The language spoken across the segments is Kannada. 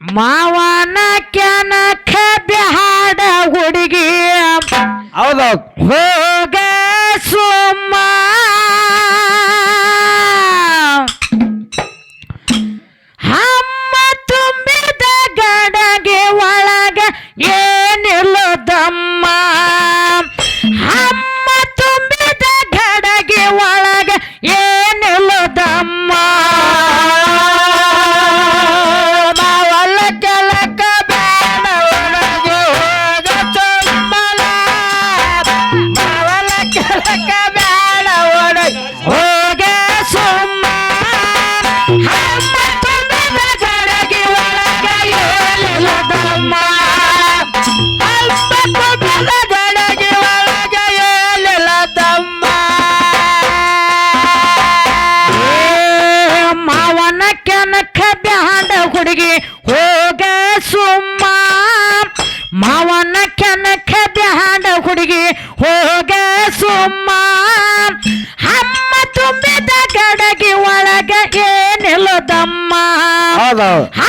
ಮಾವನ ಕೆನಕ ಬ್ಯಾಡ ಹುಡುಗಿ ಹೌದೌದು ಹೋಗ ಸೋಮ out.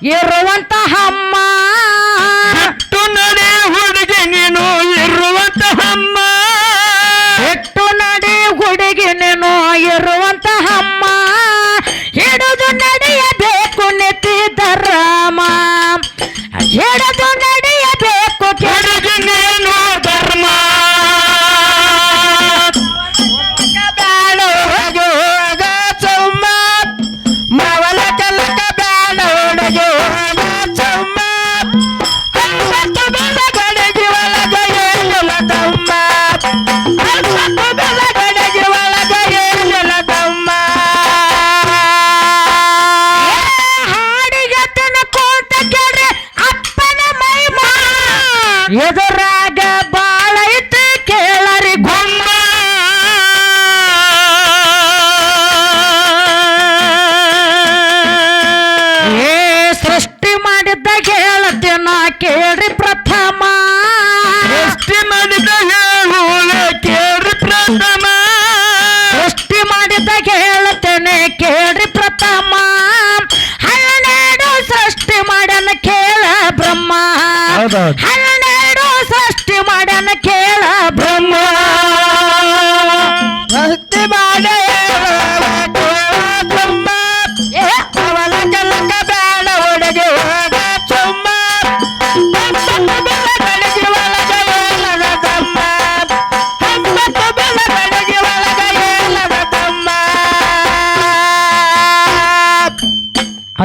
Hierro, aguanta. Yeah.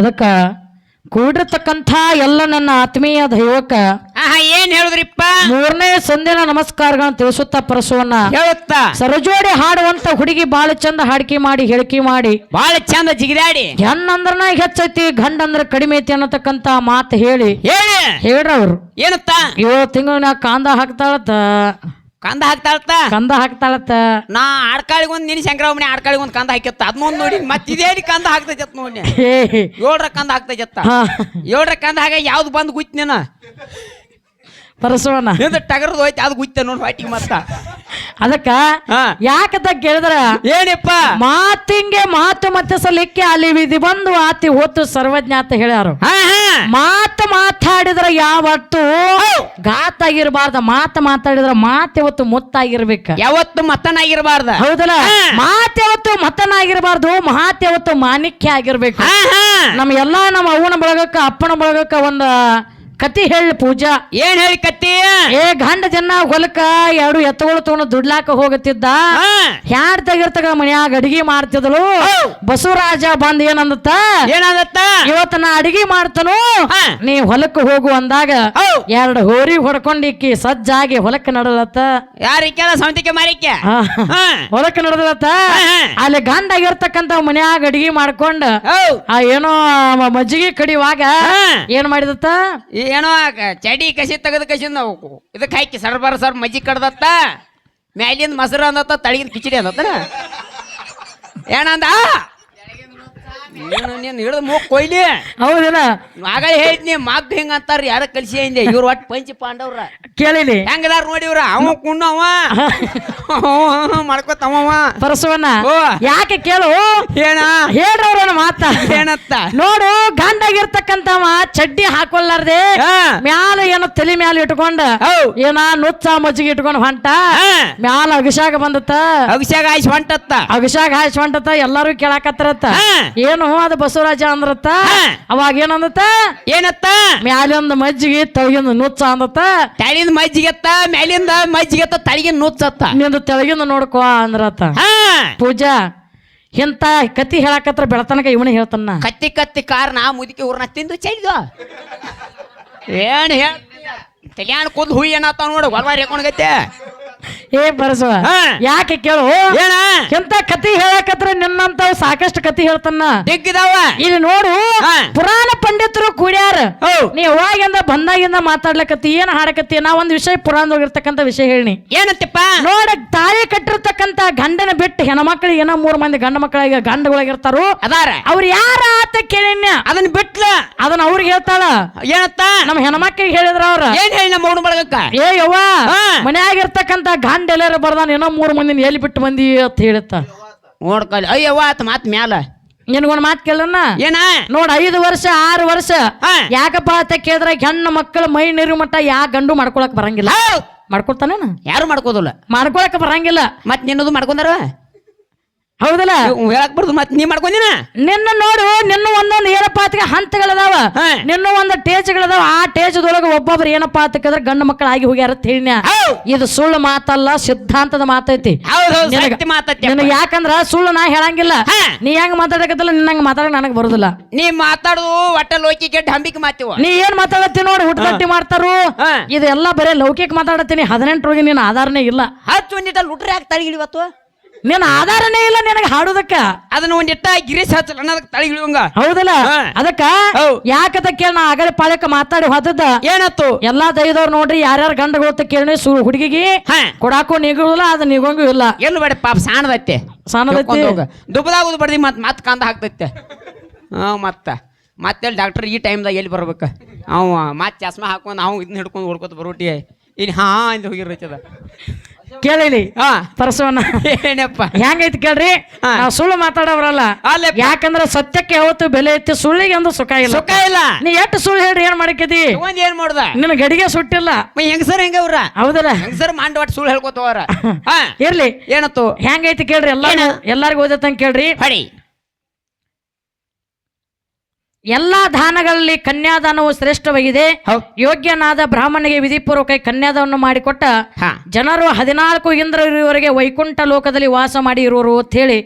ಅದಕ್ಕೆ ಕೂಡಿರ್ತಕ್ಕಂಥ ಎಲ್ಲ ನನ್ನ ಆತ್ಮೀಯ ದೈವಕ ಏನ್ ಹೇಳುದ್ರಿಪ್ಪ? ಮೂರನೇ ಸಂದಿನ ನಮಸ್ಕಾರಗಳನ್ನು ತಿಳಿಸುತ್ತಾ ಪರಸುವನ್ನ ಹೇಳುತ್ತಾ? ಸರಜೋಡಿ ಹಾಡುವಂತ ಹುಡುಗಿ ಬಾಳ ಚಂದ ಹಾಡಿಕೆ ಮಾಡಿ ಹೇಳಿಕೆ ಮಾಡಿ. ಬಾಳ ಚಂದ ಜಿಗಿದಾಡಿ. ಹೆಣ್ಣಂದ್ರನ ಹೆಚ್ಚೈತಿ ಗಂಡ ಅಂದ್ರ ಕಡಿಮೆ ಐತಿ ಅನ್ನತಕ್ಕಂತ ಮಾತು ಹೇಳಿ. ಹೇಳ್ರ ಹೇಳ್ರವ್ರು. ಏನತ್ತ? ಏಳು ತಿಂಗಳ ಕಾಂದ ಹಾಕ್ತಾಳತ್ತ. ಕಂದ ಹಾಕ್ತಾಳತ್ತ? ಕಂದ ಹಾಕ್ತಾಳತ್ತ. ನಾ ಆಡ್ಕಾಳಿಗೆ ಒಂದ್ ನಿನ್ ಶಂಕರ ಮನೆ ಆಡ್ಕಾಳಿಗೆ ಒಂದ್ ಕಂದ ಹಾಕಿತ್ತ ಅದನ್ನೊಂದ್ ನೋಡಿ ಮತ್ತಿದೇನಿ ಕಂದ ಹಾಕ್ತೈತ್ ನೋಡಿ ಏಳ್ರ ಕಂದ ಹಾಕ್ತೈತಿತ್ತ ಏಳ್ರ ಕಂದ ಹಾಕ ಯಾವ್ದು ಬಂದ್ ನೀನ? ಪರಸವಣ್ಣ ಟಗರ್ದು ಹೋಯ್ತು ಅದು ಗುತ್ತ ನೋಡಿ ಫೈಟಿಂಗ್ ಮತ್ತ. ಅದಕ್ಕ ಯಾಕದ ಕೇಳಿದ್ರ? ಏನಿಪ್ಪ? ಮಾತಿಂಗೆ ಮಾತು ಮತ್ತೆ ಸಲಿಕ್ಕೆ ಅಲ್ಲಿ ವಿಧಿ ಬಂದು ಆತಿ ಹೊತ್ತು ಸರ್ವಜ್ಞ ಅಂತ ಹೇಳ್ಯಾರು. ಮಾತು ಮಾತಾಡಿದ್ರ ಯಾವತ್ತು ಗಾತ ಆಗಿರಬಾರ್ದ ಮಾತು ಮಾತಾಡಿದ್ರ ಮಾತು ಯಾವತ್ತು ಮುತ್ತಾಗಿರ್ಬೇಕ. ಯಾವತ್ತು ಮತನಾಗಿರ್ಬಾರ್ದ. ಹೌದಲ್ಲ? ಮಾತು ಯಾವತ್ತು ಮತನಾಗಿರ್ಬಾರ್ದು. ಮಾತು ಯಾವತ್ತು ಮಾನಿಕ್ಯ ಆಗಿರ್ಬೇಕು. ನಮ್ಮ ಎಲ್ಲಾ ನಮ್ಮ ಅವನ ಬಳಗಕ್ಕ ಅಪ್ಪನ ಬಳಗಕ್ಕ ಒಂದ ಕತಿ ಹೇಳ ಪೂಜಾ. ಏನ್ ಹೇಳಿ ಕತ್ತಿ? ಏ ಗಂಡ ಜನ ಹೊಲಕ್ಕ ಎರಡು ಎತ್ತುಗಳು ತಗೊಂಡು ದುಡ್ಲಾಕ ಹೋಗತ್ತಿದ್ದ. ಹ್ಯಾಡ್ ತೆಗಿರ್ತಗ ಮನ್ಯಾಗ ಅಡಿಗೆ ಮಾಡ್ತಿದ್ಲು. ಬಸವರಾಜ ಬಂದ್ ಏನಂದತ್ತ? ಏನಾಗತ್ತ ಇವತ್ತ ನಾ ಅಡಿಗೆ ಮಾಡ್ತನು. ನೀ ಹೊಲಕ್ಕ ಹೋಗು ಅಂದಾಗ ಎರಡು ಹೋರಿ ಹೊಡ್ಕೊಂಡಿಕ್ಕಿ ಸಜ್ಜಾಗಿ ಹೊಲಕ್ಕ ನಡಲತ್ತ ಯಾರಿಕ್ಕೆಲ್ಲ ಸಂತಿಕೆ ಮಾರಿಕೆ ಹೊಲಕ್ಕೆ ನಡದಲತ್ತ ಹಾ. ಅಲ್ಲಿ ಗಂಡ ಆಗಿರ್ತಕ್ಕಂತ ಮನ್ಯಾಗ ಅಡಿಗೆ ಮಾಡ್ಕೊಂಡ್ ಆ ಏನೋ ಮಜ್ಜಿಗೆ ಕಡಿಯುವಾಗ. ಏನ್ ಮಾಡಿದತ್ತ? ಏನೋ ಕ- ಚಡಿ ಕಸಿ ತೆಗೆದು ಕಸಿಂದ ಇದಕ್ಕೆ ಹಾಕಿ ಸರ್ ಬರ ಸರ್ ಮಜ್ಜಿ ಕಡ್ದತ್ತ, ಮ್ಯಾಲಿಂದ ಮೊಸರು ಅಂದತ್ತ ತಳಗಿನ ಕಿಚಡಿ ಅಂದತ್ತ ಏನಂದ? ನೀನು ನೀನು ಹಿಡಿದು ಮೂಗ್ ಕೊಯ್ಲಿ. ಹೌದಿಲ್ಲ? ಆಗಲೇ ಹೇಳಿದ್ನಿ ಮಾಪ್ ಹಿಂಗ ಅಂತಾರ ಯಾರ ಕಲ್ಸಿ ಹಿಂದೆ ಇವ್ರು ಒಟ್ಟು ಪಂಚಿ ಪಾಂಡವ್ರ. ಕೇಳಿಲಿ ಹೆಂಗದಾರ ನೋಡಿವ್ರ ಅವ ಕುಣ್ಣವ ಮಾಡ್ಕೋತವ ಪರಸವನ್ನ ಓ. ಯಾಕೆ ಕೇಳು? ಏನ? ಹೇಳ್ರವ್ರ ಮಾತ. ಏನತ್ತ? ನೋಡು ಗಂಡಾಗಿರ್ತಕ್ಕಂತವ ಚಡ್ಡಿ ಹಾಕೊಳ್ಳಾರ್ದೆ ಹಾ. ಮ್ಯಾಲ ಏನೋ ತಲೆ ಮ್ಯಾಲ ಇಟ್ಕೊಂಡ. ಏನ ನುಚ್ಚ ಮಜ್ಜಿಗೆ ಇಟ್ಕೊಂಡು ಹೊಂಟ. ಮ್ಯಾಲ ಅಭಿಷೇಕ ಬಂದತ್ತ. ಅಭಿಷೇಕ ಆಯ್ಸ್ ಹೊಂಟತ್ತ. ಅಭಿಷೇಕ ಹಾಯ್ಸ್ ಹೊಂಟತ್ತ ಎಲ್ಲಾರು ಕೇಳಾಕತ್ತಿರತ್ತ. ಹಾ. ಏನು ಅದು ಬಸವರಾಜ ಅಂದ್ರತ್ತ? ಹಾ. ಅವಾಗ ಏನಂದತ್ತ? ಏನತ್ತ? ಮ್ಯಾಲಿಂದ ಮಜ್ಜಿಗೆ ತಳಗಿಂದ ನುಚ್ಚ ಅಂದತ್ತ? ತಳಿಂದ ಮಜ್ಜಿಗೆತ್ತ ಮ್ಯಾಲಿಂದ ಮಜ್ಜಿಗೆತ್ತ ತಳಿಗಿಂದ ನುಚ್ಚತ್ತ ನಿಂದು ತೆಳಗಿಂದ ನೋಡ್ಕೋ ಅಂದ್ರತ ಪೂಜಾ ಇಂತ ಕತ್ತಿ ಹೇಳಾಕತ್ರ ಬೆಳತನಕ ಇವನೇ ಹೇಳ್ತಾನ. ಕತ್ತಿ ಕತ್ತಿ ಕಾರ್ ನಾ ಮುದುಕಿ ಊರ್ನ ತಿಂದು ಚೈದು. ಏನ್ ಹೇಳ ಕಲ್ಯಾಣ ಕೂದ್ ಹುಯ್ ನೋಡಿ ನೋಡು ಹೊಲ್ವಾರಿ ಹಾಕೊಂಡ್ಗೈತೆ ಏ ಬರಸವ ಹಾ. ಯಾಕೆ ಕೇಳು? ಏನ? ಎಂತ ಕತಿ ಹೇಳಕತ್ರ ನಿನ್ನಂತವ್ ಸಾಕಷ್ಟು ಕತಿ ಹೇಳ್ತಾನ. ದಿಗ್ಗಿದಾವ. ಇಲ್ಲಿ ನೋಡು ಪುರಾಣ ಪಂಡಿತರು ಕೂಡ್ಯಾರ. ನೀ ಯಾವಾಗಿಂದ ಬಂದಾಗಿಂದ ಮಾತಾಡ್ಲಕತ್ತಿ ಏನ್ ಹಾಡಕತ್ತಿ? ನಾ ಒಂದ್ ವಿಷಯ ಪುರಾಣದೋಗಿರ್ತಕ್ಕಂಥ ವಿಷಯ ಹೇಳಿ ಏನಂತಪ್ಪ? ನೋಡ ತಾಯಿ ಕಟ್ಟಿರ್ತಕ್ಕಂತ ಗಂಡನ ಬಿಟ್ಟು ಹೆಣ್ಮಕ್ಳಿಗೆ ಏನೋ ಮೂರ್ ಮಂದಿ ಗಂಡ ಮಕ್ಕಳಿಗೆ ಗಂಡಗಳಾಗಿರ್ತಾರು. ಅದಾರ. ಅವ್ರು ಯಾರ ಆತ ಕೇಳಿನ? ಅದನ್ನ ಬಿಟ್ಲ. ಅದನ್ನ ಅವ್ರಿಗೆ ಹೇಳ್ತಾಳ. ಏನತ್ತ? ನಮ್ಮ ಹೆಣ್ಮಕ್ಳಿಗೆ ಹೇಳಿದ್ರ ಅವ್ರ. ಏನ್ ಹೇಳಿ ನಮ್ಮ ಬಳಗಕ್ಕ? ಏ ಯವ್ವ ಮನ್ಯಾಗ ಮನ್ಯಾಗಿರ್ತಕ್ಕಂತ ಗಂಡ ಎಲ್ಲಾರ ಬರ್ದಾನ ಏನೋ ಮೂರು ಮಂದಿನ ಎಲ್ಲಿ ಬಿಟ್ಟು ಬಂದಿ ಅಂತ ಹೇಳುತ್ತ. ನೋಡ್ಕಲಿ ಅಯ್ಯವ್ವ ಆತ ಮಾತ್ ಮ್ಯಾಲ. ನಿನಗೊಂದು ಮಾತ್ ಕೇಳನ್ನ ಏನ? ನೋಡ್ ಐದು ವರ್ಷ ಆರು ವರ್ಷ. ಯಾಕಪ್ಪ ಅಂತ ಕೇಳಿದ್ರೆ ಹೆಣ್ಣು ಮಕ್ಕಳ ಮೈ ನೀರು ಮಟ್ಟ ಯಾ ಗಂಡು ಮಾಡ್ಕೊಳಕ್ ಬರಂಗಿಲ್ಲ. ಮಾಡ್ಕೊಳ್ತಾನೇನ ಯಾರು ಮಾಡ್ಕೋದಿಲ್ಲ? ಮಾಡ್ಕೊಳಕ್ ಬರಂಗಿಲ್ಲ. ಮತ್ ನಿನ್ನದು ಮಾಡ್ಕೊಂಡಾರ? ಹೌದಲ್ಲ? ಹೇಳಕ್ ಬರ್ದು ಮತ್ ನೀ ಮಾಡ್ಕೊಂಡಿನ ನಿನ್ನ ನೋಡು ನಿನ್ನ ಒಂದೊಂದು ಏನಪ್ಪ ಅತ್ಗೆ ಹಂತಗಳದಾವ. ಹಾ. ನಿನ್ನ ಒಂದು ಟೇಜ್ಗಳದಾವ ಆ ಟೇಜದೊಳಗ ಒಬ್ಬೊಬ್ರು ಏನಪ್ಪ ಆತಕ್ಕಂದ್ರೆ ಗಂಡು ಮಕ್ಕಳು ಆಗಿ ಹೋಗ್ಯಾರ ಅಂತ ಹೇಳಿನ. ಇದು ಸುಳ್ಳು ಮಾತಲ್ಲ ಸಿದ್ಧಾಂತದ ಮಾತೈತಿ. ಹೌದ್ ಹೌದ್ ನಿನಗ- ಸತ್ಯ ಮಾತತ್ತಿ ನಿನಗೆ ಯಾಕಂದ್ರ ಸುಳ್ಳು ನಾ ಹೇಳಂಗಿಲ್ಲ. ಹಾ. ನೀ ಹೆಂಗ್ ಮಾತಾಡಕತ್ತಲ್ಲ ನಿನ್ನಂಗ ಮಾತಾಡಕ್ ನನಗೆ ಬರುದಿಲ್ಲ. ನೀ ಮಾತಾಡುದು ಒಟ್ಟ ಲೋಕಿಗೆ ಹಂಬಿಕೆ ಮಾತಿವ. ನೀ ಏನ್ ಮಾತಾಡತ್ತಿ ನೋಡಿ ಹುಟ್ಟಿ ಮಾಡ್ತಾರು. ಹಾ. ಇದೆಲ್ಲ ಬರೀ ಲೌಕಿಕ ಮಾತಾಡತ್ತೀನಿ. ಹದಿನೆಂಟರೊಳಗೆ ನಿನ್ನ ಆಧಾರನೇ ಇಲ್ಲ. ಹತ್ತು ಒಂದಿಟ್ಟ ಲುಟ್ರಿ ಹಾಕಿ ತಳಗಿಳಿ ಇವತ್ತು ನಿನ್ನ ಆಧಾರನೇ ಇಲ್ಲ ನಿನಗೆ ಹಾಡುದಕ್ಕ. ಅದನ್ನ ಒಂದಿಟ್ಟ ಗಿರೀಶ್ ಹಚ್ಚಲ್ಲ ಅನ್ನೋದಕ್ಕೆ ತಳಗಿಳಿವಂಗ ಹೌದಲ್ಲ? ಹಾ. ಅದಕ್ಕ. ಯಾಕದ ಕೇಳ ನಾ ಆಗಲೇ ಪಾಳ್ಯಕ್ಕ ಮಾತಾಡಿ ಹೋದದ್ದ? ಏನತ್ತು ಎಲ್ಲಾ ದೈದವ್ರು ನೋಡ್ರಿ ಯಾರ್ಯಾರು ಗಂಡಗಳು ಅಂತ ಕೇಳಿ ಸು ಹುಡುಗಿಗೆ ಹಾ. ಕೊಡಾಕು ನಿಗುದಿಲ್ಲ ಅದು ನಿಗಂಗೂ ಇಲ್ಲ. ಎಲ್ಲಿ ಬೇಡ ಪಾಪ ಸಾಣದೈತೆ. ಸಣ್ಣದೈತಿ ದುಬ್ಬದಾಗುದು ಬಡ್ದಿ ಮತ್ ಮತ್ ಕಂದ ಹಾಕ್ತೈತೆ. ಹಾ ಮತ್ತ. ಮತ್ತೆ ಡಾಕ್ಟರ್ ಈ ಟೈಮ್ದಾಗ ಎಲ್ಲಿ ಬರ್ಬೇಕು? ಅವ ಮತ್ ಚಸ್ಮಾ ಹಾಕೊಂಡು ಅವ್ ಇದನ್ನ ಹಿಡ್ಕೊಂಡು ಹೊಡ್ಕೊತ ಬರೋಟಿ. ಇನ್ ಹಾ ಅಂತ ಹೋಗಿರ್ತದ ಕೇಳಿಲಿ. ಆ ಪರಸವನ್ನ ಏನಪ್ಪ? ಹೆಂಗೈತಿ ಕೇಳ್ರಿ. ನಾವು ಸುಳ್ಳು ಮಾತಾಡೋರಲ್ಲ ಯಾಕಂದ್ರೆ ಯಾಕಂದ್ರ ಸತ್ಯಕ್ಕೆ ಯಾವತ್ತು ಬೆಲೆ ಐತಿ ಸುಳ್ಳಿಗೆ ಒಂದು ಸುಖ ಇಲ್ಲ. ಸುಖ ಇಲ್ಲ. ನೀ ಎಷ್ಟು ಸುಳ್ಳು ಹೇಳ್ರಿ ಏನ್ ಮಾಡಕದಿ ತಗೊಂಡ್ ಏನ್ ಮಾಡ್ದ? ನಿನ್ನ ಗಡಿಗೆ ಸುಟ್ಟಿಲ್ಲ. ಹೆಂಗಸರ್ ಹೆಂಗ ಅವ್ರ? ಹೌದಲ್ಲ? ಹೆಂಗಸರ್ ಮಾಂಡ್ ಒಟ್ಟು ಸುಳ್ಳು ಹೇಳ್ಕೊತವ್ರ. ಹಾ. ಇರ್ಲಿ. ಏನತ್ತು ಹೆಂಗೈತಿ ಕೇಳ್ರಿ ಎಲ್ಲ ಎಲ್ಲಾರ್ಗು ಓದತ್ತಂಗ ಕೇಳ್ರಿ. ಹೊಡಿ ಎಲ್ಲಾ ದಾನಗಳಲ್ಲಿ ಕನ್ಯಾದಾನವು ಶ್ರೇಷ್ಠವಾಗಿದೆ. ಯೋಗ್ಯನಾದ ಬ್ರಾಹ್ಮಣಿಗೆ ವಿಧಿಪೂರ್ವಕ ಕನ್ಯಾದಾನವನ್ನು ಮಾಡಿಕೊಟ್ಟ ಜನರು ಹದಿನಾಲ್ಕು ಇಂದ್ರವರೆಗೆ ವೈಕುಂಠ ಲೋಕದಲ್ಲಿ ವಾಸ ಮಾಡಿ ಇರುವರು ಅಂತ ಹೇಳಿ.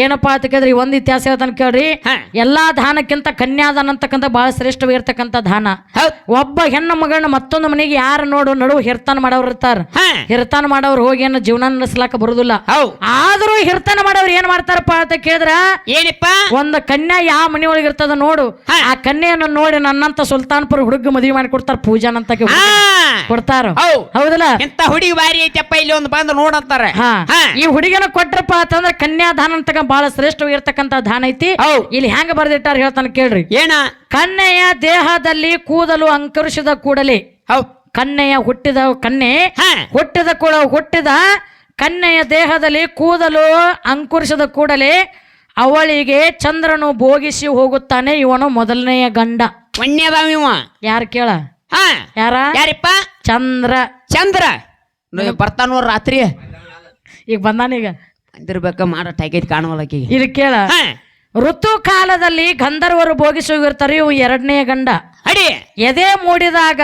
ಏನಪ್ಪಾ ಅಂತ ಕೇಳಿದ್ರೆ ಒಂದ್ ಇತಿಹಾಸ ಹೇಳ್ತಾನೆ ಕೇಳ್ರಿ. ಎಲ್ಲಾ ದಾನಕ್ಕಿಂತ ಕನ್ಯಾದಾನ ಅಂತಕ್ಕಂಥ ಬಹಳ ಶ್ರೇಷ್ಠವಾಗಿರ್ತಕ್ಕಂಥ ದಾನ. ಒಬ್ಬ ಹೆಣ್ಣು ಮಗಳನ್ನ ಮತ್ತೊಂದು ಮನೆಗೆ ಯಾರು ನೋಡು ನಡುವು ಹಿರ್ತಾನ ಮಾಡೋರು ಇರ್ತಾರ. ಹಿರ್ತಾನ ಮಾಡೋರು ಹೋಗಿ ಏನು ಜೀವನ ನಡೆಸಲಾಕ ಬರುದಿಲ್ಲ. ಆದ್ರೂ ಹಿರ್ತಾನ ಮಾಡೋರು ಏನ್ ಮಾಡ್ತಾರಪ್ಪ ಅಂತ ಕೇಳಿದ್ರ ಏನಪ್ಪ? ಒಂದ್ ಕನ್ಯಾ ಯಾವ ಮನೆಯೊಳಗೆ ಇರ್ತದ ನೋಡು. ಆ ಕನ್ಯೆಯನ್ನು ನೋಡಿ ನನ್ನಂತ ಸುಲ್ತಾನ್ಪುರ ಹುಡುಗ ಮದುವೆ ಮಾಡಿ ಕೊಡ್ತಾರ ಪೂಜಾನಂತ ಅಂತ ಕೊಡ್ತಾರ? ಹೌದ್. ಹೌದಲ್ಲ? ಎಂತ ಹುಡುಗಿ ಬಾರಿ ಐತಪ್ಪ ಇಲ್ಲಿ ಒಂದು ಬಂದು ನೋಡಂತಾರೆ. ಈ ಹುಡುಗನ ಕೊಟ್ರಪ್ಪ ಅಂತಂದ್ರ ಕನ್ಯಾದಾನ ಅಂತಕ ಬಹಳ ಶ್ರೇಷ್ಠವಾಗಿರ್ತಕ್ಕಂಥ ದಾನ ಐತಿ. ಇಲ್ಲಿ ಹೆಂಗ ಬರ್ದಿಟ್ಟಾರ ಹೇಳ್ತಾನೆ ಕೇಳ್ರಿ. ಏನ? ಕನ್ಯೆಯ ದೇಹದಲ್ಲಿ ಕೂದಲು ಅಂಕರಿಸಿದ ಕೂಡಲೇ. ಕನ್ಯೆಯ ಹುಟ್ಟಿದ ಕನ್ಯೆ ಹುಟ್ಟಿದ ಕೂಡ ಹುಟ್ಟಿದ ಕನ್ಯೆಯ ದೇಹದಲ್ಲಿ ಕೂದಲು ಅಂಕುರಿಸಿದ ಕೂಡಲೇ ಅವಳಿಗೆ ಚಂದ್ರನು ಭೋಗಿಸಿ ಹೋಗುತ್ತಾನೆ ಇವನು ಮೊದಲನೆಯ ಗಂಡ. ಇವ. ಯಾರು ಕೇಳ? ಹಾ. ಯಾರ? ಯಾರಿಪ್ಪ? ಚಂದ್ರ. ಚಂದ್ರ. ಬರ್ತಾನೋ ರಾತ್ರಿ. ಈಗ ಬಂದಾನೀಗ ಅಂದಿರ್ಬೇಕ ಮಾಡೋ ಟೈಕೈತಿ ಕಾಣುವಲಕ್ಕಿ ಇಲ್ಲಿ ಕೇಳ. ಋತು ಕಾಲದಲ್ಲಿ ಗಂಧರ್ವರು ಭೋಗಿಸಿ ಹೋಗಿರ್ತಾರೆ ಇವು ಎರಡನೇ ಗಂಡ. ಅಡಿ. ಎದೆ ಮೂಡಿದಾಗ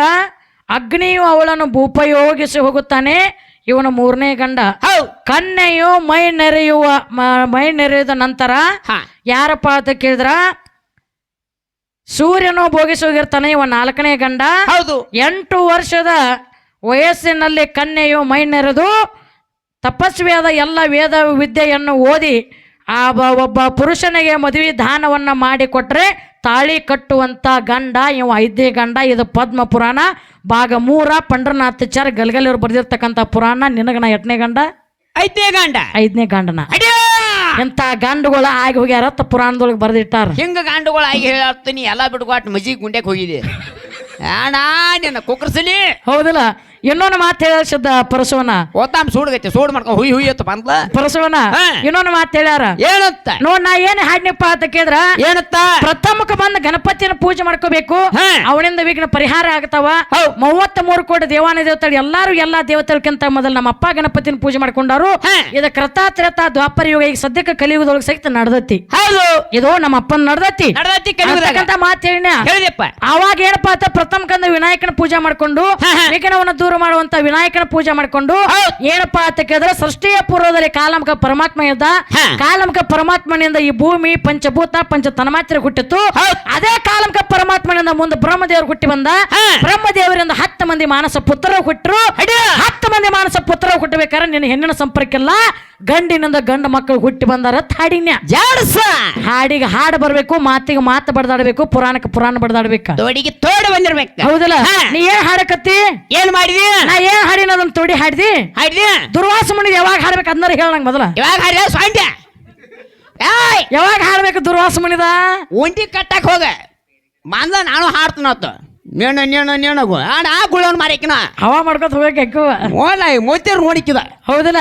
ಅಗ್ನಿಯು ಅವಳನ್ನು ಉಪಯೋಗಿಸಿ ಹೋಗುತ್ತಾನೆ ಇವನು ಮೂರನೇ ಗಂಡ. ಕನ್ನೆಯು ಕನ್ಯೆಯು ಮೈ ನೆರೆಯುವ ಮೈ ನೆರೆಯುವ ನಂತರ ಯಾರಪ್ಪ ಅಂತ ಕೇಳಿದ್ರ? ಸೂರ್ಯನು ಭೋಗಿಸಿ ಹೋಗಿರ್ತಾನೆ ಇವ ನಾಲ್ಕನೇ ಗಂಡ. ಹೌದು. ಎಂಟು ವರ್ಷದ ವಯಸ್ಸಿನಲ್ಲಿ ಕನ್ಯೆಯು ಮೈ ನೆರೆದು ತಪಸ್ವಿಯಾದ ಎಲ್ಲ ವೇದ ವಿದ್ಯೆಯನ್ನು ಓದಿ ಆ ಒಬ್ಬ ಪುರುಷನಿಗೆ ಮದುವೆ ದಾನವನ್ನ ಮಾಡಿಕೊಟ್ರೆ ತಾಳಿ ಕಟ್ಟುವಂತ ಗಂಡ ಇವ ಐದನೇ ಗಂಡ ಇದು ಪದ್ಮ ಪುರಾಣ ಭಾಗ ಮೂರ ಪಂಡ್ರನಾಥಾಚಾರ್ಯ ಗಲ್ಗಲಿಯವ್ರು ಬರೆದಿರ್ತಕ್ಕಂಥ ಪುರಾಣ ನಿನಗನ ಎಟ್ನೇ ಗಂಡ? ಐದನೇ ಗಂಡ. ಐದನೇ ಗಂಡನ. ಎಂತ ಗಂಡುಗಳ ಆಗಿ ಹೋಗ್ಯಾರ ಅರತ್ತ ಪುರಾಣದೊಳಗೆ ಬರೆದಿಟ್ಟಾರ. ಹಿಂಗ ಗಂಡುಗಳು ಆಗಿ ಹೇಳ್ತೀನಿ ಎಲ್ಲ ಬಿಡ್ಕೊಟ್ಟು ಮಜಿ ಗುಂಡ್ಯಾಕ್ ಹೋಗಿದೆ ಅಣ್ಣ ನಿನ್ನ ಕುಕ್ಕರ್ಸಲಿ ಹೌದಿಲ್ಲ. ಇನ್ನೊಂದು ಮಾತು ಹೇಳಿದ ಪರಶುವನ. ಓತಾಮ್ ಸೂಡ್ಗೈತಿ ಸೂಡ್ ಮಾಡ್ಕೊಂಡು ಹುಯ್ ಹುಯ್ ಅಂತ ಬಂದ್ಲ ಪರಶುವನ ಹಾ. ಇನ್ನೊಂದು ಮಾತು ಹೇಳ್ಯಾರ. ಏನಂತ? ನೋಡ್ ನಾ ಏನ್ ಹಾಡ್ನಪ್ಪ ಅಂತ ಕೇಳಿದ್ರ? ಏನಂತ? ಪ್ರಥಮಕ ಬಂದ ಗಣಪತಿನ ಪೂಜೆ ಮಾಡ್ಕೋಬೇಕು. ಹಾ. ಅವನಿಂದ ವಿಘ್ನ ಪರಿಹಾರ ಆಗ್ತಾವ. ಹೌದ್. ಮೂವತ್ತ ಮೂರು ಕೋಟಿ ದೇವಾನ ದೇವತೆಗಳು ಎಲ್ಲಾರು ಎಲ್ಲಾ ದೇವತೆಗಳಕ್ಕಿಂತ ಮೊದಲು ನಮ್ಮ ಅಪ್ಪ ಗಣಪತಿನ ಪೂಜೆ ಮಾಡ್ಕೊಂಡಾರು. ಹಾ. ಇದ ಕೃತಾತ್ರೇತ ದ್ವಾಪರ ಯುಗ ಈಗ ಸದ್ಯಕ್ಕೆ ಕಲಿಯುಗದೊಳಗೆ ಸಹಿತ ನಡ್ದತಿ. ಹೌದು. ಇದು ನಮ್ಮ ಅಪ್ಪನ ನಡ್ದತಿ. ನಡ್ದೈತಿ ಕಲಿಯುಗದಾಗ. ಮಾತು ಹೇಳಿನ ಹೇಳಿದಪ್ಪ ಅವಾಗ ಏನಪ್ಪಾ ಅಂತ ಪ್ರಥಮ ಕಂದ ವಿನಾಯಕನ ಪೂಜೆ ಮಾಡ್ಕೊಂಡು ಹಾ, ಹಾ. ವಿಘ್ನವನ್ನ ದೂರ ಮಾಡುವಂತ ವಿನಾಯಕನ ಪೂಜೆ ಮಾಡ್ಕೊಂಡು. ಏನಪ್ಪಾ ಅಂತ ಕೇಳಿದ್ರೆ ಸೃಷ್ಟಿಯ ಪೂರ್ವದಲ್ಲಿ ಕಾಲಮಕ ಪರಮಾತ್ಮ ಇದ್ದ. ಕಾಲಮಕ ಪರಮಾತ್ಮನಿಂದ ಈ ಭೂಮಿ ಪಂಚಭೂತ ಪಂಚ ತನ್ಮಾತ್ರ ಹುಟ್ಟಿತ್ತು ಅದೇ ಕಾಲಮಕ ಪರಮಾತ್ಮನಿಂದ ಮುಂದೆ ಬ್ರಹ್ಮದೇವರು ಹುಟ್ಟಿ ಬಂದ. ಬ್ರಹ್ಮದೇವರಿಂದ ಹತ್ತು ಮಂದಿ ಮಾನಸ ಪುತ್ರರು ಹುಟ್ಟರು. ಹತ್ತು ಮಂದಿ ಮಾನಸ ಪುತ್ರರು ಹುಟ್ಟಬೇಕಾದ್ರೆ ನಿನ್ನ ಹೆಣ್ಣಿನ ಸಂಪರ್ಕ ಇಲ್ಲ ಗಂಡಿನಿಂದ ಗಂಡ ಮಕ್ಕಳು ಹುಟ್ಟಿ ಬಂದಾರ ಹಾಡಿನ್ಯ ಜಾಡ್ಸ. ಹಾಡಿಗೆ ಹಾಡು ಬರಬೇಕು ಮಾತಿಗೆ ಮಾತು ಬಡ್ದಾಡ್ಬೇಕು ಪುರಾಣಕ್ಕೆ ಪುರಾಣ ಬಡ್ದಾಡ್ಬೇಕು. ತೋಡಿಗೆ ತೋಡ ಬಂದಿರ್ಬೇಕು. ಹೌದಲ್ಲ? ನೀ ಏನ್ ಹಾಡಕತ್ತಿ? ಏನ್ ಮಾಡಿದಿ? ನಾ ಏನ್ ಹಾಡಿನ ಅದನ್ನ ತೋಡಿ ಹಾಡಿದಿ? ಹಾಡಿದಿ? ದುರ್ವಾಸ ಮುನಿ ಯಾವಾಗ ಹಾಡ್ಬೇಕು ಅದನ್ನ ಹೇಳ ನಂಗೆ ಮೊದಲ. ಯಾವಾಗ ಹಾಡಿದ? ಸ್ವಾಂಡ್ಯ ಏಯ್! ಯಾವಾಗ ಹಾಡ್ಬೇಕು ದುರ್ವಾಸ ಮುನಿದ? ಒಂಟಿ ಕಟ್ಟಕ್ ಹೋಗ. ಮಂದ ನಾನು ಹಾಡ್ತೀನತ್ತ ನೇಣ ನೇಣ ನೇಣಗು ಆಡ ಆ ಗುಳ್ಳವನ್ ಮಾರಿಕಿನ. ಹವಾ ಮಾಡ್ಕೊತ ಹೋಗಕ್ಕೆ ಓಲ ಮೋತಿಯರ್ ನೋಡಿಕಿದ. ಹೌದನ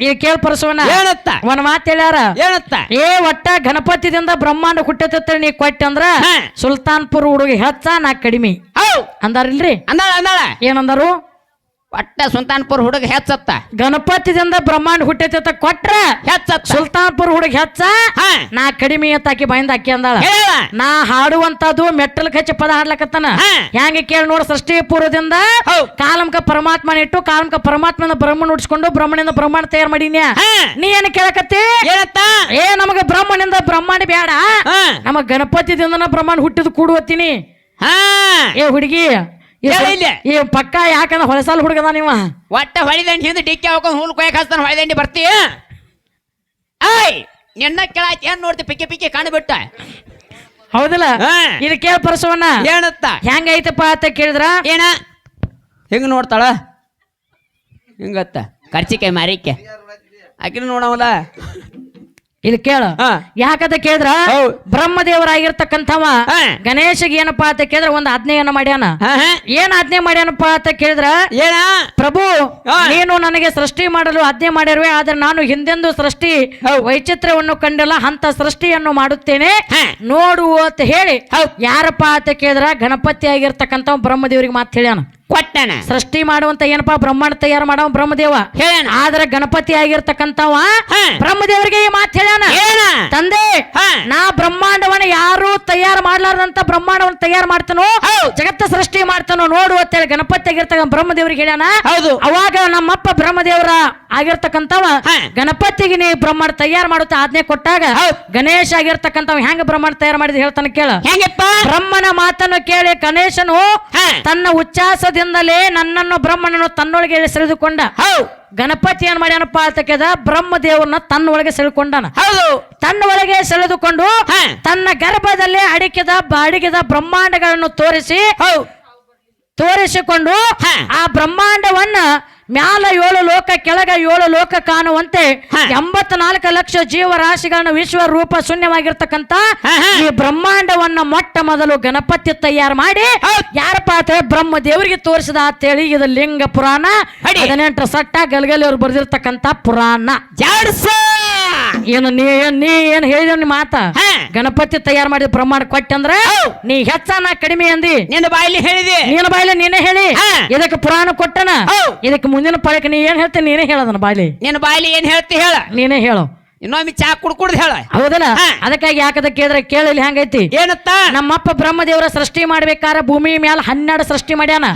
ಈಗ ಕೇಳ ಪರಸವನ ಹೇಳತ್ತ ಒಂದ್ ಮಾತು ಹೇಳ್ಯಾರ? ಹೇಳತ್ತ ಏ ಒಟ್ಟ ಗಣಪತಿದಿಂದ ಬ್ರಹ್ಮಾಂಡ ಹುಟ್ಟತ್ತ ನೀ ಕೊಟ್ಟಂದ್ರ ಸುಲ್ತಾನ್ಪುರ್ ಹುಡುಗಿ ಹೆಚ್ಚ ನಾ ಕಡಿಮೆ. ಹೌ. ಅಂದಾರಿಲ್ರಿ? ಅಂದಾಳ ಅಂದಾಳ. ಏನಂದಾರು? ಒಟ್ಟ ಸುಲ್ತಾನ್ಪುರ್ ಹುಡುಗ ಹೆಚ್ಚತ್ತ. ಗಣಪತಿದಿಂದ ಬ್ರಹ್ಮಾಂಡ ಹುಟ್ಟೈತೆ ಕೊಟ್ರ ಹೆಚ್ಚತ್ತ. ಸುಲ್ತಾನ್ಪುರ್ ಹುಡುಗ ಹೆಚ್ಚ? ಹಾ. ನಾ ಕಡಿಮೆ ಅಂತ ಆಕಿ ಬಾಯಿಂದ ಅಕ್ಕಿ ಅಂದಾಳ. ಹೇಳ. ನಾ ಹಾಡುವಂತದ್ದು ಮೆಟ್ಟಲ್ ಕಚ್ಚಿ ಪದ ಹಾಡ್ಲಕತ್ತಾನ. ಹಾ. ಹೆಂಗ ಕೇಳಿ ನೋಡ ಸೃಷ್ಟಿ ಪೂರ್ವದಿಂದ ಹೌದ್. ಕಾಲಂಕ ಪರಮಾತ್ಮನ ಇಟ್ಟು ಕಾಲಂಕ ಪರಮಾತ್ಮನ ಬ್ರಹ್ಮನ ಉಡ್ಸ್ಕೊಂಡು ಬ್ರಹ್ಮನಿಂದ ಬ್ರಹ್ಮಾಂಡ ತಯಾರು ಮಾಡೀನಿ ಹಾ. ನೀ ಏನ್ ಕೇಳಕತ್ತಿ? ಏನತ್ತ? ಏ ನಮಗ ಬ್ರಹ್ಮನಿಂದ ಬ್ರಹ್ಮಾಂಡ ಬೇಡ ಹಾ. ನಮಗ ಗಣಪತಿದಿಂದ ಬ್ರಹ್ಮಾಂಡ ಹುಟ್ಟಿದ್ ಕೂಡುವತ್ತೀನಿ ಹಾ. ಏ ಹುಡುಗಿ ಈ ಪಕ್ಕ ಯಾಕಂದ್ರೆ ಹೊಳಸಾಲ ಹುಡುಗದ ನೀವ? ಒಟ್ಟ ಹೊಳಿದಂಡಿ ಹಿಂದೆ ಡಿಕ್ಕಿ ಹಾಕೊಂಡು ಹುಲ್ ಕೊಯ್ಯಕ್ ಹಚ್ತಾನ ಹೊಳಿದಂಡಿ ಬರ್ತೀಯ? ಆಯ್ ನಿನ್ನ ಕೇಳಾಯ್ತು ಏನ್ ನೋಡ್ತಿ? Picky picky ಕಾಣ್ಬಿಟ್ಟ. ಹೌದಲ್ಲ. ಇದು ಕೇಳ ಪರಸವನ್ನ. ಏನತ್ತ ಹೆಂಗೈತಪ್ಪ ಅಂತ ಕೇಳಿದ್ರ? ಏನ? ಹೆಂಗ ನೋಡ್ತಾಳ? ಹಿಂಗತ್ತ? ಖರ್ಚಿಕೆ ಮಾರಿಕೆ. ಆಕಿನ ನೋಡವಲ್ಲ? ಇಲ್ಲಿ ಕೇಳ. ಯಾಕಂತ ಕೇಳಿದ್ರ. ಬ್ರಹ್ಮದೇವರಾಗಿರ್ತಕ್ಕಂಥವ. ಗಣೇಶಗೆ ಏನಪ್ಪಾ ಅಂತ ಕೇಳಿದ್ರ ಒಂದು ಆಜ್ಞೆಯನ್ನ ಮಾಡ್ಯಾನ. ಏನ್ ಆಜ್ಞೆ ಮಾಡ್ಯಾನಪ್ಪ ಅಂತ ಕೇಳಿದ್ರ ಏನ ಪ್ರಭು. ನೀನು ನನಗೆ ಸೃಷ್ಟಿ ಮಾಡಲು ಆಜ್ಞೆ ಮಾಡಿರುವೆ ಆದ್ರೆ ನಾನು ಹಿಂದೆಂದು ಸೃಷ್ಟಿ. ವೈಚಿತ್ರ್ಯವನ್ನು ಕಂಡಿಲ್ಲ ಅಂತ ಸೃಷ್ಟಿಯನ್ನು ಮಾಡುತ್ತೇನೆ. ನೋಡು ಅಂತ ಹೇಳಿ. ಯಾರಪ್ಪ ಅಂತ ಕೇಳಿದ್ರ ಗಣಪತಿ ಆಗಿರ್ತಕ್ಕಂಥ ಬ್ರಹ್ಮದೇವರಿಗೆ ಮಾತು ಹೇಳ್ಯಾನ ಕೊಟ್ಟನ. ಸೃಷ್ಟಿ ಮಾಡುವಂತ ಏನಪ್ಪಾ? ಬ್ರಹ್ಮಾಂಡ ತಯಾರು ಮಾಡವ ಬ್ರಹ್ಮದೇವ. ಹೇಳ ಆದ್ರೆ ಗಣಪತಿ ಆಗಿರ್ತಕ್ಕಂಥವ ಹಾ. ಬ್ರಹ್ಮದೇವರಿಗೆ ಈ ಮಾತು ಏನ? ತಂದೆ. ನಾ ಬ್ರಹ್ಮಾಂಡವನ್ನ ಯಾರು ತಯಾರು ಮಾಡ್ಲಾರ್ದಂತ ಬ್ರಹ್ಮಾಂಡವನ್ನ ತಯಾರು ಮಾಡ್ತಾನೋ. ಜಗತ್ತ ಸೃಷ್ಟಿ ಮಾಡ್ತಾನೋ ನೋಡು ಅಂತೇಳಿ ಗಣಪತಿ ಆಗಿರ್ತಕ್ಕ ಬ್ರಹ್ಮದೇವರಿಗೆ ಹೇಳ್ಯಾನ. ಹೌದು. ಅವಾಗ ನಮ್ಮಪ್ಪ ಬ್ರಹ್ಮದೇವರ ಆಗಿರ್ತಕ್ಕಂಥವ. ಗಣಪತಿಗೆ ನೀ ಬ್ರಹ್ಮಾಂಡ ತಯಾರು ಮಾಡುತ್ತಾ ಆಜ್ಞೆ ಕೊಟ್ಟಾಗ. ಗಣೇಶ ಆಗಿರ್ತಕ್ಕಂಥವ ಹೆಂಗ ಬ್ರಹ್ಮಾಂಡ ತಯಾರು ಮಾಡಿದ ಹೇಳ್ತಾನೆ ಕೇಳ. ಹೆಂಗಪ್ಪ? ಬ್ರಹ್ಮನ ಮಾತನ್ನು ಕೇಳಿ ಗಣೇಶನು ತನ್ನ ತನ್ನ ಉಚ್ಚಾಸದಿಂದಲೇ ನನ್ನನ್ನು ಬ್ರಹ್ಮನನ್ನು ತನ್ನೊಳಗೆ ಸೆಳೆದುಕೊಂಡ. ಹೌ ಗಣಪತಿ ಏನ್ ಮಾಡ್ಯಾನಪ್ಪ ಅಂತ ಕೇಳಿದ ಬ್ರಹ್ಮದೇವರನ್ನ ತನ್ನೊಳಗೆ ಸೆಳೆಕೊಂಡಾನ ಹೌದು. ತನ್ನ ಒಳಗೆ ಸೆಳೆದುಕೊಂಡು ತನ್ನ ಗರ್ಭದಲ್ಲಿ ಅಡಿಕೆದ ಅಡಿಗೆದ ಬ್ರಹ್ಮಾಂಡಗಳನ್ನು ತೋರಿಸಿ ಹೌ ತೋರಿಸಿಕೊಂಡು. ಆ ಬ್ರಹ್ಮಾಂಡವನ್ನ ಮ್ಯಾಲ ಏಳು ಲೋಕ ಕೆಳಗ ಏಳು ಲೋಕ ಕಾಣುವಂತೆ. ಎಂಬತ್ನಾಲ್ಕು ಲಕ್ಷ ಜೀವರಾಶಿಗಳನ್ನ ವಿಶ್ವ ರೂಪ ಶೂನ್ಯವಾಗಿರ್ತಕ್ಕಂತ. ಈ ಬ್ರಹ್ಮಾಂಡವನ್ನ ಮೊಟ್ಟ ಮೊದಲು ಗಣಪತಿ ತಯಾರು ಮಾಡಿ ಯಾರ ಯಾರಪ್ಪ ಅಂತ ಬ್ರಹ್ಮ ದೇವರಿಗೆ ತೋರಿಸಿದ ಅಂತೇಳಿ ಇದು ಲಿಂಗ ಪುರಾಣ. ಹದಿನೆಂಟು ಸಟ್ಟ ಗಲಗಲಿ ಅವ್ರು ಬರೆದಿರ್ತಕ್ಕಂತ ಪುರಾಣ ಜಾಡ್ಸ ಏನು ನೀ ನೀ ಏನ್ ಹೇಳಿದ ನಿಮ್ಮ ಮಾತ? ಹಾ. ಗಣಪತಿ ತಯಾರು ಮಾಡಿದ ಪ್ರಮಾಣ ಅಂದ್ರೆ ನೀ ಹೆಚ್ಚ ನಾ ಕಡಿಮೆ ಅಂದಿ. ನಿನ್ನ ಬಾಯಲ್ಲಿ ಹೇಳಿದೆ. ನಿನ್ನ ಬಾಯ್ಲೆ ನೀನೇ ಹೇಳಿ. ಹಾ. ಇದಕ್ಕೆ ಪುರಾಣ ಕೊಟ್ಟನ. ಹೌದ್. ಇದಕ್ಕೆ ಮುಂದಿನ ಪಳಕ್ಕೆ ನೀ ಏನ್ ಹೇಳ್ತೀನಿ ನೀನೇ ಹೇಳದನ ಬಾಯ್ಲಿ ನಿನ್ನ ಬಾಯಲ್ಲಿ ಏನ್ ಹೇಳ್ತಿ ಹೇಳ. ನೀನೇ ಹೇಳು. ಇನ್ನೊಮ್ಮೆ ಚಾ ಕುಡ್ ಕುಡ್ದು ಹೇಳ. ಹೌದಲ್ಲ? ಹಾ. ಅದಕ್ಕಾಗಿ ಯಾಕದ ಕೇಳಿದ್ರೆ ಕೇಳಲಿ ಹೆಂಗೈತಿ? ಏನತ್ತ? ನಮ್ಮಪ್ಪ ಬ್ರಹ್ಮದೇವರ ಸೃಷ್ಟಿ ಮಾಡ್ಬೇಕಾರ ಭೂಮಿ ಮ್ಯಾಲ ಹನ್ನೆರಡು ಸೃಷ್ಟಿ ಮಾಡ್ಯಾನ.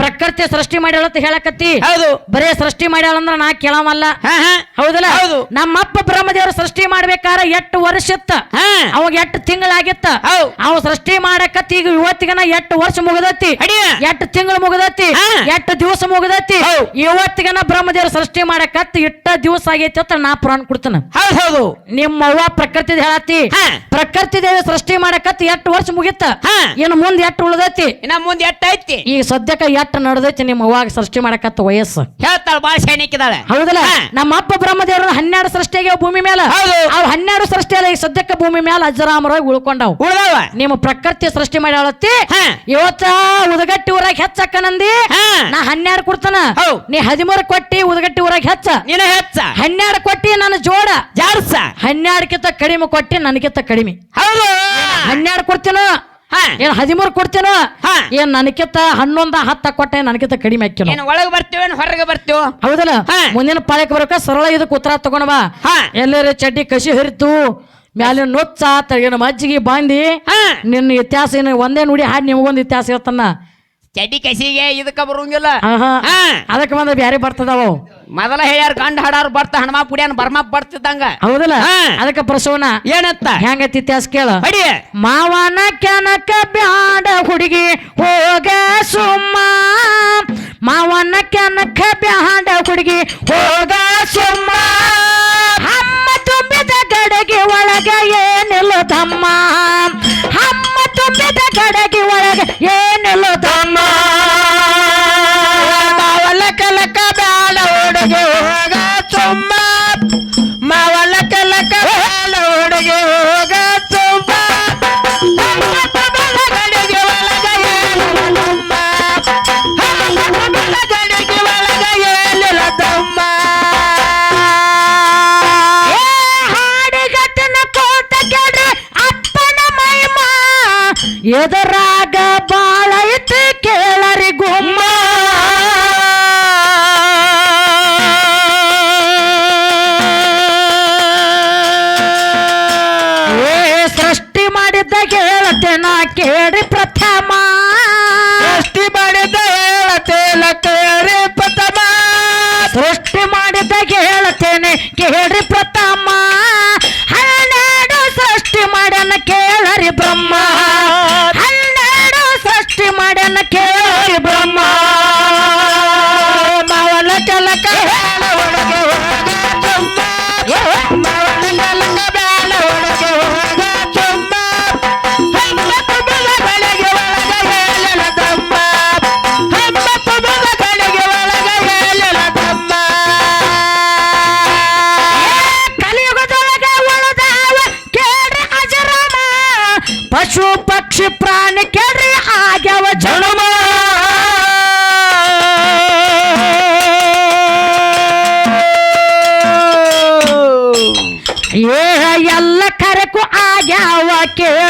ಪ್ರಕೃತಿ ಸೃಷ್ಟಿ ಮಾಡ್ಯಾಳ ಅಂತ ಹೇಳಕತ್ತಿ. ಹೌದು. ಬರೇ ಸೃಷ್ಟಿ ಮಾಡ್ಯಾಳ ಅಂದ್ರ ನಾ ಕೇಳವಲ್ಲ. ಹಾ ಹಾ. ಹೌದಲ್ಲ? ಹೌದು. ನಮ್ಮಪ್ಪ ಬ್ರಹ್ಮದೇವರ ಸೃಷ್ಟಿ ಮಾಡ್ಬೇಕಾರ ಎಟ್ ವರ್ಷ ಇತ್ತ ಹಾ. ಅವಾಗ ಎಟ್ ತಿಂಗಳಾಗಿತ್ತ? ಅವ್ ಅವ ಸೃಷ್ಟಿ ಮಾಡಕತ್ತಿ ಈಗ ಇವತ್ತಿಗನ ಎಟ್ ವರ್ಷ ಮುಗದತ್ತಿ ಅಡಿಯ. ಎಷ್ಟು ತಿಂಗಳು ಮುಗದತ್ತಿ ಹಾ. ಎಷ್ಟು ದಿವಸ ಮುಗದತ್ತಿ. ಇವತ್ತಿಗನ ಬ್ರಹ್ಮದೇವರ ಸೃಷ್ಟಿ ಮಾಡಕತ್ತ ಇಟ್ಟ ದಿವಸ ಆಗೈತಿ ಅಂತ ನಾ ಪುರಾಣ ಕೊಡ್ತಾನ. ಹೌದು ನಿಮ್ಮ ಅವ್ವ ಪ್ರಕೃತಿ ಹೇಳತ್ತಿ. ಹಾ. ಪ್ರಕೃತಿ ದೇವಿ ಸೃಷ್ಟಿ ಮಾಡಕತ್ತಿ ಎಷ್ಟು ವರ್ಷ ಮುಗಿತ್ತ? ಹಾ. ಇನ್ನು ಮುಂದ್ ಎಷ್ಟು ಉಳದೈತಿ? ಇನ್ನ ಮುಂದೆ ಎಟ್ಟ ಐತಿ? ಈ ಸದ್ಯಕ್ಕ ಎಷ್ಟು ನಡೆದೈತಿ ನಿಮ್ಮ ಅವ್ವಾಗ ಸೃಷ್ಟಿ ಮಾಡಕತ್ತ ವಯಸ್ಸು? ಹೇಳ್ತಾಳ ಬಾಳ ಸೈನಿಕಿದಾಳೆ ಹೌದಲ್ಲ? ಹಾ. ನಮ್ಮ ಅಪ್ಪ ಬ್ರಹ್ಮದೇವರು ಹನ್ನೆರಡು ಸೃಷ್ಟಿಗೆ ಭೂಮಿ ಮೇಲೆ ಹೌದು. ಅವ್ ಹನ್ನೆರಡು ಸೃಷ್ಟಿ ಅಲ್ಲ ಈ ಸದ್ಯಕ್ಕೆ ಭೂಮಿ ಮೇಲೆ ಅಜರಾಮರಾಗಿ ಉಳ್ಕೊಂಡವ್. ಉಳ್ದವ. ನಿಮ್ಮ ಪ್ರಕೃತಿ ಸೃಷ್ಟಿ ಮಾಡಿ ಹೇಳತ್ತಿ ಹಾ. ಇವತ್ತ ಉದಗಟ್ಟಿ ಊರಾಗ ಹೆಚ್ಚಕ್ಕ ನಂದಿ ಹಾ. ನಾ ಹನ್ನೆರಡು ಕೊಡ್ತಾನ. ನೀ ಹದಿಮೂರು ಕೊಟ್ಟಿ ಉದಗಟ್ಟಿ ಊರಾಗ ಹೆಚ್ಚ. ನಿನ್ನ ಹೆಚ್ಚ. ಹನ್ನೆರಡು ಕೊಟ್ಟಿ ನನ್ನ ಜೋಡ. ಜಾಡ್ಸ ಹನ್ನೆರಡಕ್ಕಿಂತ ಕಡಿಮೆ ಕೊಟ್ಟಿ ನನಗಿಂತ ಕಡಿಮೆ. ಹೌದು. ಹನ್ನೆರಡು ಕೊಡ್ತೀನೋ? ಹಾ. ಏನ್ ಹದಿಮೂರು ಕೊಡ್ತೀನೋ? ಹಾ. ಏನ್ ನನಕಿಂತ ಹನ್ನೊಂದ ಹತ್ತ ಕೊಟ್ಟೆ ನನಗಿಂತ ಕಡಿಮೆ ಹಾಕಿನೋ ಏನು ಒಳಗೆ ಬರ್ತೀವ ಏನ್ ಹೊರಗೆ ಬರ್ತೀವ? ಹೌದಲ್ಲ? ಹಾ. ಮುಂದಿನ ಪಾಳಕ್ಕೆ ಬರಕ ಸರಳ ಇದಕ್ಕೆ ಉತ್ತರ ತಗೊಂಡ್ ಬಾ. ಹಾ. ಎಲ್ಲರ ಚಡ್ಡಿ ಕಸಿ ಹರಿತು ಮ್ಯಾಲಿನ ನೊಚ್ಚ ತಗಿನ ಮಜ್ಜಿಗೆ ಬಾಂದಿ ಹಾ. ನಿನ್ನ ಇತಿಹಾಸ ಏನು ಒಂದೇ ನುಡಿ ಹಾಡಿ ನಿಮಗೊಂದು ಇತಿಹಾಸ ಹೇಳ್ತಾನ? ಚಡ್ಡಿ ಕಸಿಗೆ ಇದಕ್ಕ ಬರುವಂಗಿಲ್ಲ ಅದಕ್ಕೆ ಬಂದ ಬ್ಯಾರೆ ಬರ್ತದವು. ಮೊದಲ ಹೇಳ್ಯಾರ ಗಂಡ ಹಾಡಾರು ಬರ್ತ ಹಣಮ ಪುಡಿಯನ್ ಬರ್ಮಾ ಬರ್ತಿದ್ದಂಗ. ಹೌದಲ್ಲ. ಅದಕ್ಕೆ ಪ್ರಸವನ? ಏನತ್ತ ಹೆಂಗೈತಿ ಇತಿಹಾಸ ಕೇಳ. ಅಡಿ ಮಾವನ ಕೆನಕ ಬ್ಯಾಡ ಹುಡುಗಿ ಹೋಗ ಸುಮ್ಮ. ಮಾವನ ಕೆನಕ ಬ್ಯಾಡ ಹುಡುಗಿ ಹೋಗ ಸುಮ್ಮ. ಅಮ್ಮ ತುಂಬಿದ ಗಡಗೆ ಒಳಗ ಏನಿಲ್ಲ ತಮ್ಮ. ಎದರಾಗ ಬಾಳ ಐತಿ ಕೇಳರಿ ಗುಮ್ಮ ಏ ಸೃಷ್ಟಿ ಮಾಡಿದ್ದ ಹೇಳತ್ತೇನ ಕೇಳಿ ಪ್ರಥಮ. ಸೃಷ್ಟಿ ಮಾಡಿದ ಹೇಳತೇನ ಕೇಳಿ ಪ್ರಥಮ. ಸೃಷ್ಟಿ ಮಾಡಿದ್ದ ಕೇಳತೇನೆ ಕೇಳ್ರಿ ಏ ಎಲ್ಲ ಕರೆಕು ಆಗ್ಯಾವ ಕೇಳ್ರಿ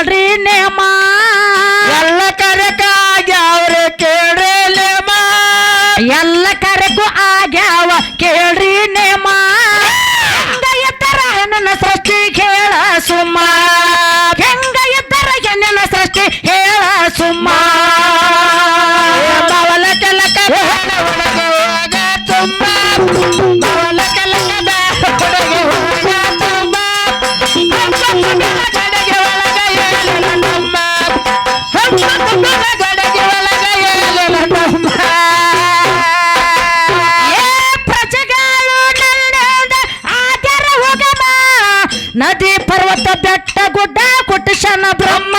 ನದಿ ಪರ್ವತ ಬೆಟ್ಟ ಗುಡ್ಡ ಕುಟುಶನ ಬ್ರಹ್ಮ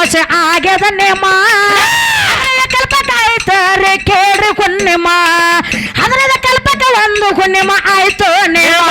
ಮೋಸ ಆಗ್ಯದ ನೇಮ ರೀ ಕೇಳ್ರಿ ಹುಣ್ಣಿಮ ಅದರದ ಕಲ್ಪಕ ಒಂದು ಹುಣ್ಣಿಮ ಆಯ್ತು ನೇಮ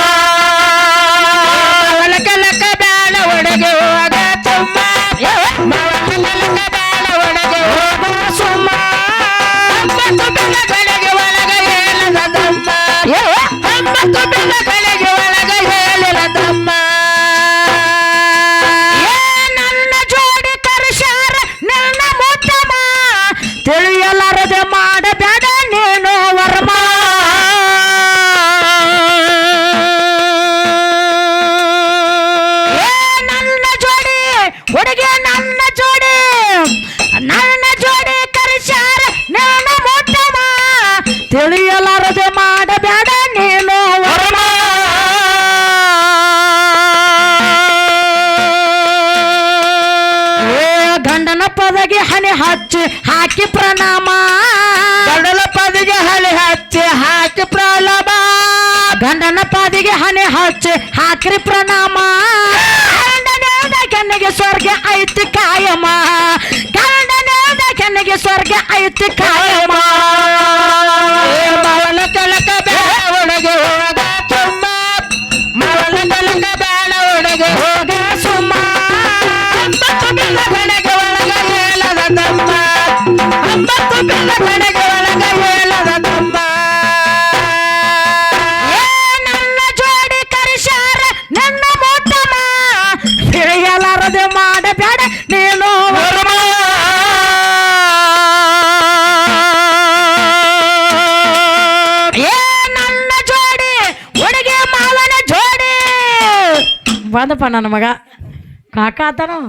ತಿಳಿಯಲಾರದೆ ಮಾಡಬೇಡ ನೀನು ಗಂಡನ ಪದಗೆ ಹನಿ ಹಚ್ಚಿ ಹಾಕಿ ಪ್ರಣಾಮ. ಗಂಡನ ಪದಿಗೆ ಹನಿ ಹಚ್ಚಿ ಹಾಕಿ ಪ್ರಣಾಮ. ಗಂಡನ ಪದಗೆ ಹನಿ ಹಚ್ಚಿ ಹಾಕ್ರಿ ಪ್ರಣಾಮ. ಗಂಡನ ಕಣ್ಣಿಗೆ ಸ್ವರ್ಗ ಐತಿ ಕಾಯಮ್ಮ ಗಂಡನ ಕಣ್ಣಿಗೆ ಸ್ವರ್ಗ ಐತಿ ಕಾಯಮ್ಮ ಬಂದಪ್ಪ ನನ್ನ ಮಗ. ಕಾಕ ಆತನು?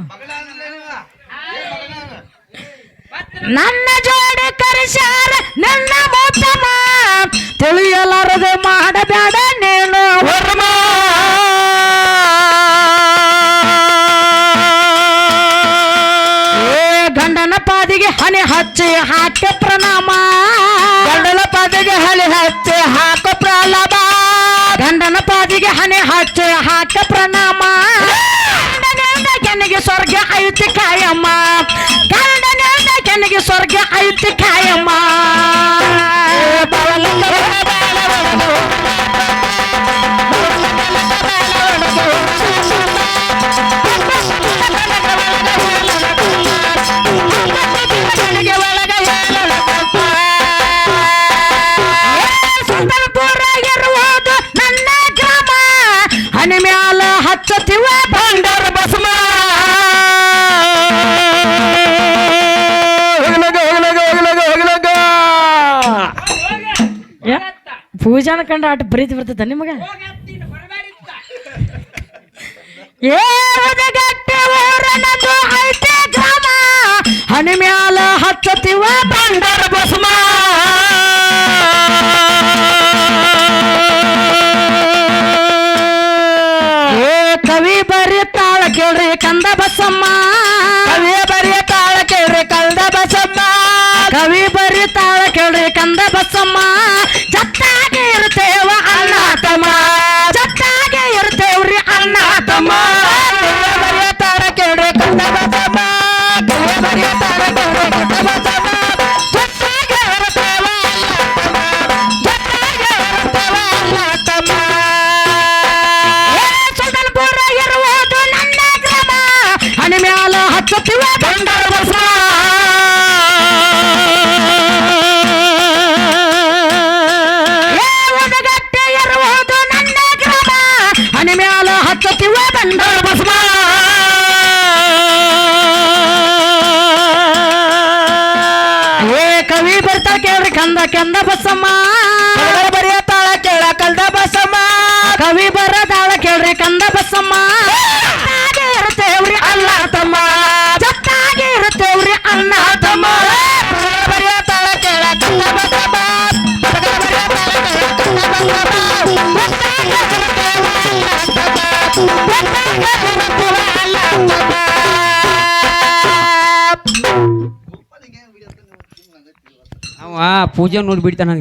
ನನ್ನ ಜೋಡಿ ಕರೆಸಾರ ನನ್ನ ಮೂತಮ ತಿಳಿಯಲಾರದೆ ಮಾಡಬೇಡ ನೀನು, ವರ್ಮ. ಗಂಡನ ಪಾದಿಗೆ ಹನಿ ಹಚ್ಚಿ ಹಾಕಿ ಹಣೆ ಹಚ್ಚ ಹಾಕ ಪ್ರಣಾಮ. ಕೆನಗೆ ಸ್ವರ್ಗ ಐತಿ ಕಾಯಮ್ಮ. ಕಾರಣ ಕೆನಗೆ ಸ್ವರ್ಗ ಐತಿ ಕಾಯಮ್ಮ. ಮನುಷ್ಯನ ಕಂಡ ಆಟ ಪ್ರೀತಿ ಬರ್ತೈತೆ ನಿಮಗೆ? ಹಣಿಮ್ಯಾಲ ಹಚ್ಚತಿವ ಕಂದ ಕೆಂದ ಬಸಮ್ಮ ಬರೆಯ ತಾಳ ಕೆಳ ಕಲ್ದ ಬಸಮ್ಮ ಕವಿ ಬರ ಪೂಜೆ ನೋಡಿ ಬಿಡ್ತಾನೆ